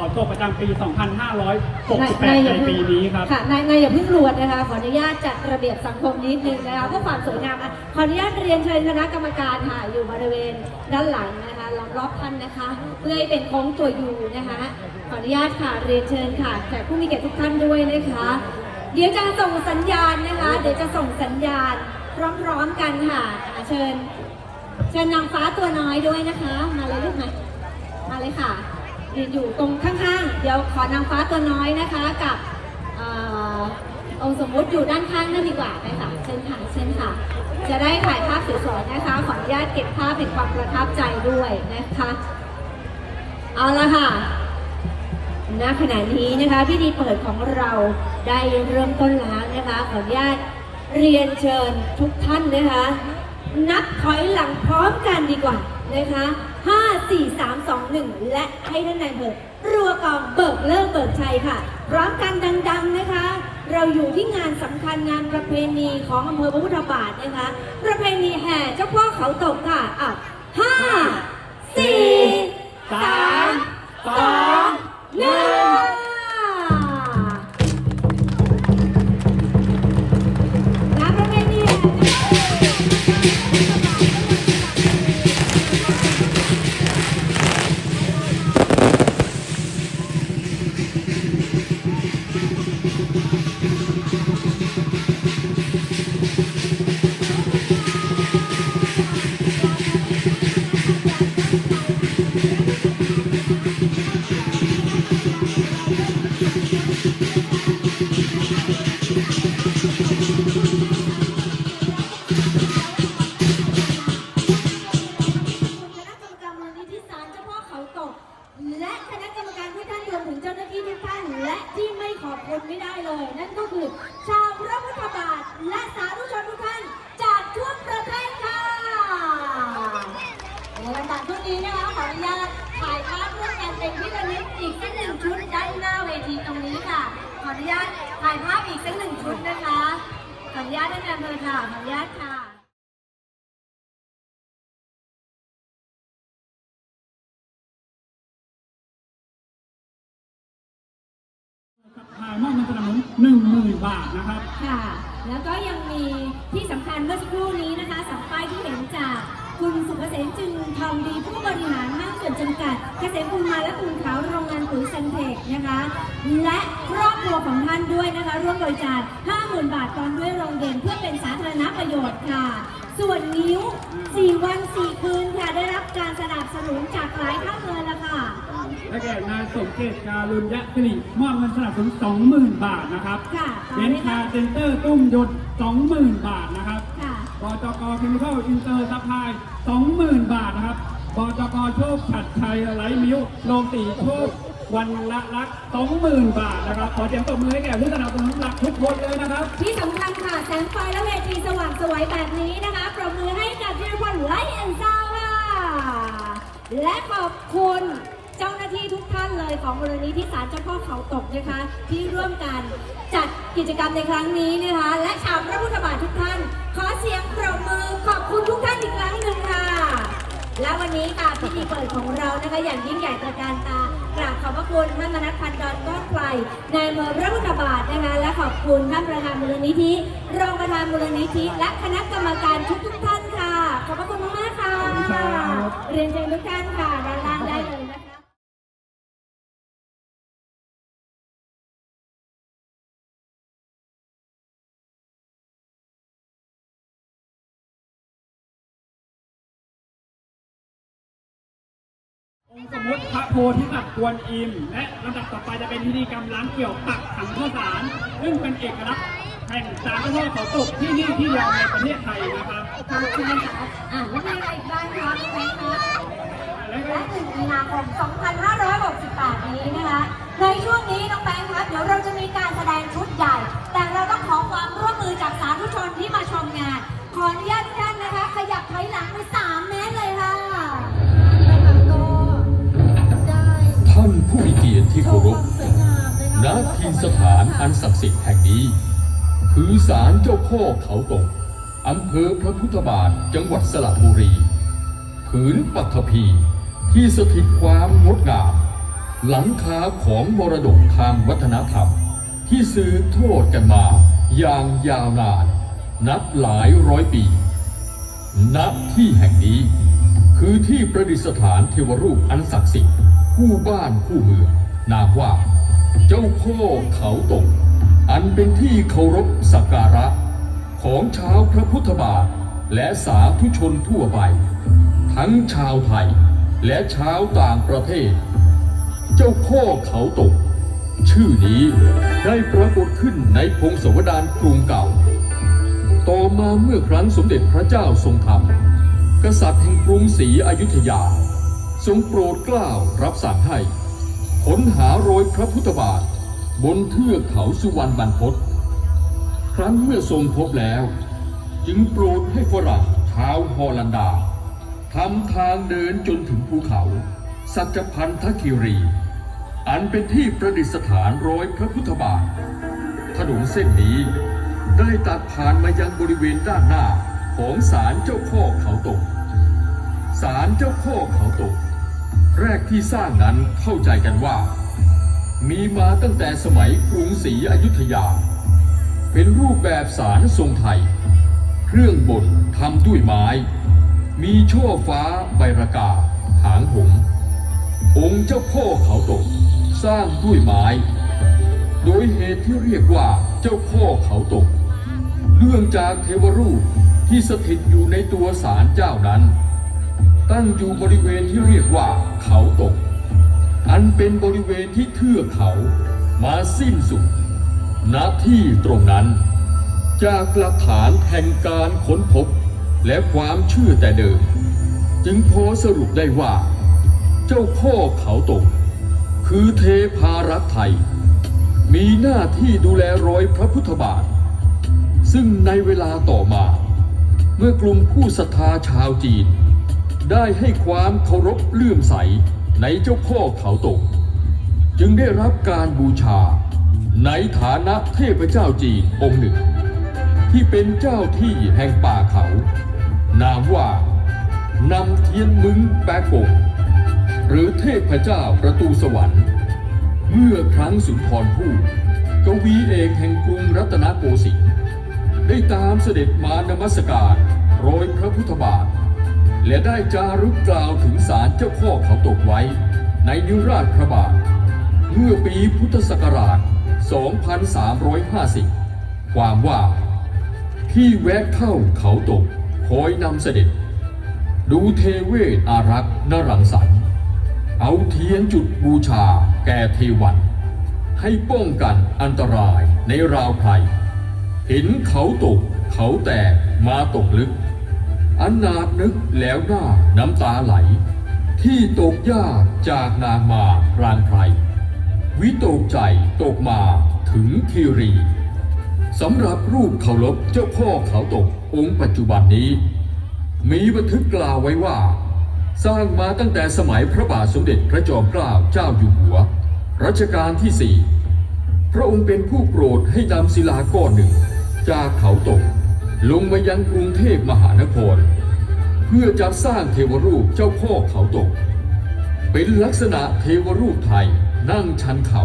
เขาตกประจำปี 2568นายอในย่าเพิ่งปีนี้ครับ ค่ะ นายนายอย่าเพิ่งรวดนะคะ ขออนุญาตจัดระเบียบสังคมนิดนึงนะคะเพื่อความสวยงามอะขออนุญาตเรียนเชิญคณะกรรมการค่ะ อยู่บริเวณด้านหลังนะคะล้อมรอบท่านนะคะ เพื่อให้เป็นโค้งตัวยูนะคะ ขออนุญาตค่ะ เรียนเชิญค่ะแขกผู้มีเกียรติทุกท่านด้วยนะคะ เดี๋ยวจะส่งสัญญาณนะคะ เดี๋ยวจะส่งสัญญาณพร้อมๆกันค่ะอะเชิญเชิญนางฟ้าตัวน้อยด้วยนะคะ มาเลยลูกไหมมาเลยค่ะ ยืนอยู่ตรงข้างๆ เดี๋ยวขอนางฟ้าตัวน้อยนะคะกับเอ่อองค์สมมุติอยู่ด้านข้างนั่นดีกว่าไปค่ะเชิญค่ะเชิญค่ะ จะได้ถ่ายภาพสวยๆนะคะ ขออนุญาตเก็บภาพเป็นความประทับใจด้วยนะคะ เอาละค่ะณขณะนี้นะคะพิธีเปิดของเราได้เริ่มต้นแล้วนะคะ ขออนุญาตเรียนเชิญทุกท่านนะคะ นับถอยหลังพร้อมกันดีกว่า นะคะ5 4 3 2 1และให้ท่านนายเบิกรัวกองเบิกเลิกเบิกชัยค่ะพร้อมกันดัง ๆนะคะ เราอยู่ที่งานสำคัญงานประเพณีของอำเภอพระพุทธบาทนะคะ ประเพณีแห่เจ้าพ่อเขาตกค่ะอะห้าสี่สามสองหนึ่ง นก็คือ ชาวพระพุทธบาทและสาธุชนทุกท่านจากทั่วประเทศค่ะในลำดับช่วงนี้นะคะขออนุญาตถ่ายภาพร่วมกันเป็นที่ระลึกอีกสักหนึ่งชุดด้านหน้าเวทีตรงนี้ค่ะ ขออนุญาตถ่ายภาพอีกสักหนึ่งชุดนะคะขออนุญาตท่านนายอำเภอค่ะขออนุญาต มอบเงินสนับสนุนหนึ่งหมื่นบาทนะครับ ค่ะ แล้วก็ยังมีที่สำคัญเมื่อสักครู่นี้นะคะสองป้ายที่เห็นจากคุณสุภเกษมจึงทองดีผู้บริหารห้างส่วนจำกัด เกษมภูมิมาและคุณขาวโรงงานปุ๋ยเซนเทคนะคะ และครอบครัวของท่านด้วยนะคะ ร่วมบริจาค50,000 บาทตอนด้วยโรงเรียนเพื่อเป็นสาธารณประโยชน์ค่ะ ส่วนนิ้ว 4 วัน 4 คืนค่ะได้รับการสนับสนุนจากหลายท่านเลยละค่ะ และแก่นายสมเกตการุญยะสิริมอบเงินสนับสนุน20,000 บาทนะครับค่ะต่อเบเลนยซ์ค่ะคาร์เซ็นเตอร์ตุ้มหยด20,000 บาทนะครับค่ะบจกเคมีคอลอินเตอร์ซัพพลาย20,000 บาทนะครับบจกโชคฉัดชัยไลท์มิวโรงสีโชควันละลักษณ์20,000บาทนะครับ ขอเสียงตบมือให้แก่ผู้สนับสนุนหลักทุกคนเลยนะครับ ที่สำคัญค่ะ แสงไฟและเวทีสว่างสวยแบบนี้นะคะปรบมือให้กับธีรพลไลท์แอนด์ซาวค่ะ และขอบคุณเจ้าหน้าที่ทุกท่านเลยของมูลนิธิศาลเจ้าพ่อเขาตกนะคะ ที่ร่วมกันจัดกิจกรรมในครั้งนี้นะคะ และชาวพระพุทธบาททุกท่าน ขอเสียงปรบมือขอบคุณทุกท่านอีกครั้งหนึ่งค่ะ และวันนี้ค่ะพิธีเปิดของเรานะคะอย่างยิ่งใหญ่ตระการตากราบขอบพระคุณท่านมนัสพันธ์ดอนก้อนไพรในายอำเมืองพระพุทธบาทนะคะ และขอบคุณท่านประธานมูลนิธิรองประธานมูลนิธิ และคณะกรรมการทุกทุกๆท่านค่ะ ขอบพระคุณมากๆค่ะขอบคุณครับเรียนเชิญทุกท่านค่ะ องค์สมมติพระโพธิสัตว์กวนอิม และลำดับต่อไปจะเป็นพิธีกรรมล้างเกี่ยวตักถังข้าวสาร ซึ่งเป็นเอกลักษณ์แห่งสารเจ้าพ่อเขาตกที่นี่ที่เดียวในประเทศไทยนะครับ ขอบคุณค่ะอะแล้วมีอะไรอีกบ้างคะแบงค์คะและก็และ1มีนาคม 2568 นี้นะคะ ในช่วงนี้น้องแบงค์ครับเดี๋ยวเราจะมีการแสดงชุดใหญ่ แต่เราต้องขอความร่วมมือจากสาธุชนที่มาชมงาน ขออนุญาต ที่เคารพณที่สถานอันศักดิ์สิทธิ์แห่งนี้ คือศาลเจ้าพ่อเขาตกอำเภอพระพุทธบาทจังหวัดสระบุรี ผืนปัทภีที่สถิตความงดงาม หลังคาของมรดกทางวัฒนธรรม ที่สืบทอดกันมาอย่างยาวนาน นับหลายร้อยปีณที่แห่งนี้ คือที่ประดิษฐานเทวรูปอันศักดิ์สิทธิ์คู่บ้านคู่เมือง นามว่า เจ้าพ่อเขาตก อันเป็นที่เคารพสักการะ ของชาวพระพุทธบาท และสาธุชนทั่วไป ทั้งชาวไทย และชาวต่างประเทศ เจ้าพ่อเขาตก ชื่อนี้ได้ปรากฏขึ้นในพงศาวดารกรุงเก่า ต่อมาเมื่อครั้งสมเด็จพระเจ้าทรงธรรม กษัตริย์แห่งกรุงศรีอยุธยา ทรงโปรดเกล้ารับสั่งให้ ค้นหารอยพระพุทธบาท บนเทือกเขาสุวรรณบรรพตครั้นเมื่อทรงพบแล้ว จึงโปรดให้ฝรั่งชาวฮอลันดาทำทางเดินจนถึงภูเขา สัจพันธคิรี อันเป็นที่ประดิษฐานรอยพระพุทธบาท ถนนเส้นนี้ได้ตัดผ่านมายังบริเวณด้านหน้าของศาลเจ้าพ่อเขาตกศาลเจ้าพ่อเขาตก แรกที่สร้างนั้นเข้าใจกันว่า มีมาตั้งแต่สมัยกรุงศรีอยุธยา เป็นรูปแบบศาลทรงไทย เครื่องบดทำด้วยไม้ มีช่อฟ้าใบระกา หางหงองค์เจ้าพ่อเขาตก สร้างด้วยไม้ โดยเหตุที่เรียกว่าเจ้าพ่อเขาตกเนื่องจากเทวรูปที่สถิตอยู่ในตัวศาลเจ้านั้น ตั้งอยู่บริเวณที่เรียกว่าเขาตก อันเป็นบริเวณที่เทือกเขามาสิ้นสุดณที่ตรงนั้น จากหลักฐานแห่งการค้นพบและความเชื่อแต่เดิม จึงพอสรุปได้ว่า เจ้าพ่อเขาตก คือเทพารักษ์ไทย มีหน้าที่ดูแลรอยพระพุทธบาท ซึ่งในเวลาต่อมา เมื่อกลุ่มผู้ศรัทธาชาวจีน ได้ให้ความเคารพเลื่อมใสในเจ้าพ่อเขาตก จึงได้รับการบูชา ในฐานะเทพเจ้าจีนองค์หนึ่ง ที่เป็นเจ้าที่แห่งป่าเขา นามว่านำเทียนมึงแปะกงหรือเทพเจ้าประตูสวรรค์ เมื่อครั้งสุนทรภู่กวีเอกแห่งกรุงรัตนโกสินทร์ได้ตามเสด็จมานมัสการโรยพระพุทธบาท และได้จารึกกล่าวถึงสารเจ้าพ่อเขาตกไว้ ในนิราชพระบาท เมื่อปีพุทธศักราช 2350 ความว่าที่แวะเข้าเขาตกคอยนำเสด็จ ดูเทเวศอารักษ์นรังสรรค์เอาเทียนจุดบูชาแก่เทวัน ให้ป้องกันอันตรายในราวไพรเห็นเขาตกเขาแตกมาตกลึก อันนาดนึกแล้วหน้าน้ำตาไหล ที่ตกยากจากนางมารางไพรวิตกใจตกมาถึงคีรีสำหรับรูปเคารพเจ้าพ่อเขาตกองค์ปัจจุบันนี้ มีบันทึกกล่าวไว้ว่า สร้างมาตั้งแต่สมัยพระบาทสมเด็จพระจอมเกล้าเจ้าอยู่หัว รัชกาลที่สี่พระองค์เป็นผู้โปรดให้นำศิลาก้อนหนึ่ง จากเขาตก ลงมายังกรุงเทพมหานคร เพื่อจัดสร้างเทวรูปเจ้าพ่อเขาตก เป็นลักษณะเทวรูปไทยนั่งชันเขา่า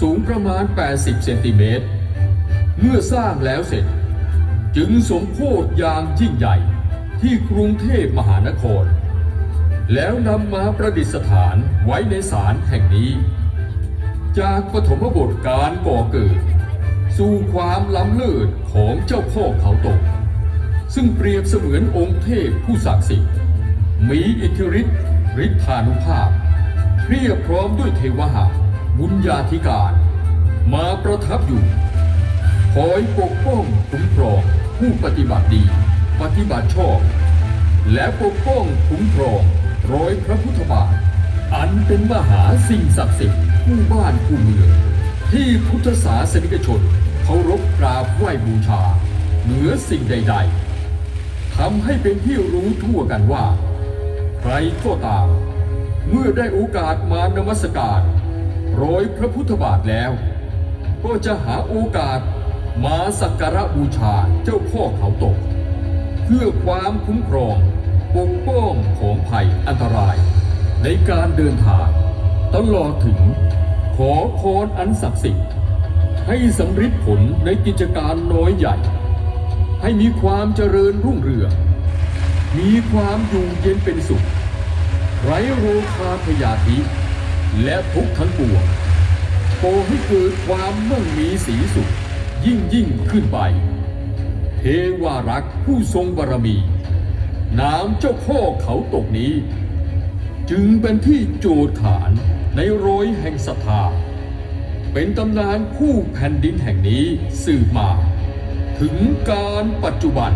สูงประมาณ 80 เซนติเมตร เมื่อสร้างแล้วเสร็จ จึงสมโพธิอย่างยิ่งใหญ่ที่กรุงเทพมหานคร แล้วนำมาประดิษฐานไว้ในศาลแห่งนี้ จากปฐมบทการก่อเกิด สู่ความล้ำเลิศของเจ้าพ่อเขาตก ซึ่งเปรียบเสมือนองค์เทพผู้ศักดิ์สิทธิ์ มีอิทธิฤทธิ์ฤทธานุภาพเพียบพร้อมด้วยเทวหะบุญญาธิการ มาประทับอยู่ คอยปกป้องคุ้มครองผู้ปฏิบัติดี ปฏิบัติชอบ และปกป้องคุ้มครองร้อยพระพุทธบาท อันเป็นมหาสิ่งศักดิ์สิทธิ์คู่บ้านคู่เมืองที่พุทธศาสนิกชน เคารพกราบไหว้บูชา เหนือสิ่งใด ๆทำให้เป็นที่รู้ทั่วกันว่า ใครก็ตาม เมื่อได้โอกาสมานมัสการรอยพระพุทธบาทแล้ว ก็จะหาโอกาสมาสักการะบูชาเจ้าพ่อเขาตก เพื่อความคุ้มครองปกป้องของภัยอันตราย ในการเดินทางตลอดถึงขอพรอันศักดิ์สิทธิ์ ให้สำฤทธิ์ผลในกิจการน้อยใหญ่ ให้มีความเจริญรุ่งเรืองมีความอยู่เย็นเป็นสุข ไร้โรคาพยาธิและทุกข์ทั้งปวงโปให้เกิดความมั่งมีสีสุข ยิ่งยิ่งขึ้นไป เทวารักษ์ผู้ทรงบารมี นามเจ้าพ่อเขาตกนี้ จึงเป็นที่โจทขานในโรยแห่งศรัทธา เป็นตำนานคู่แผ่นดินแห่งนี้สืบมา ถึงการปัจจุบัน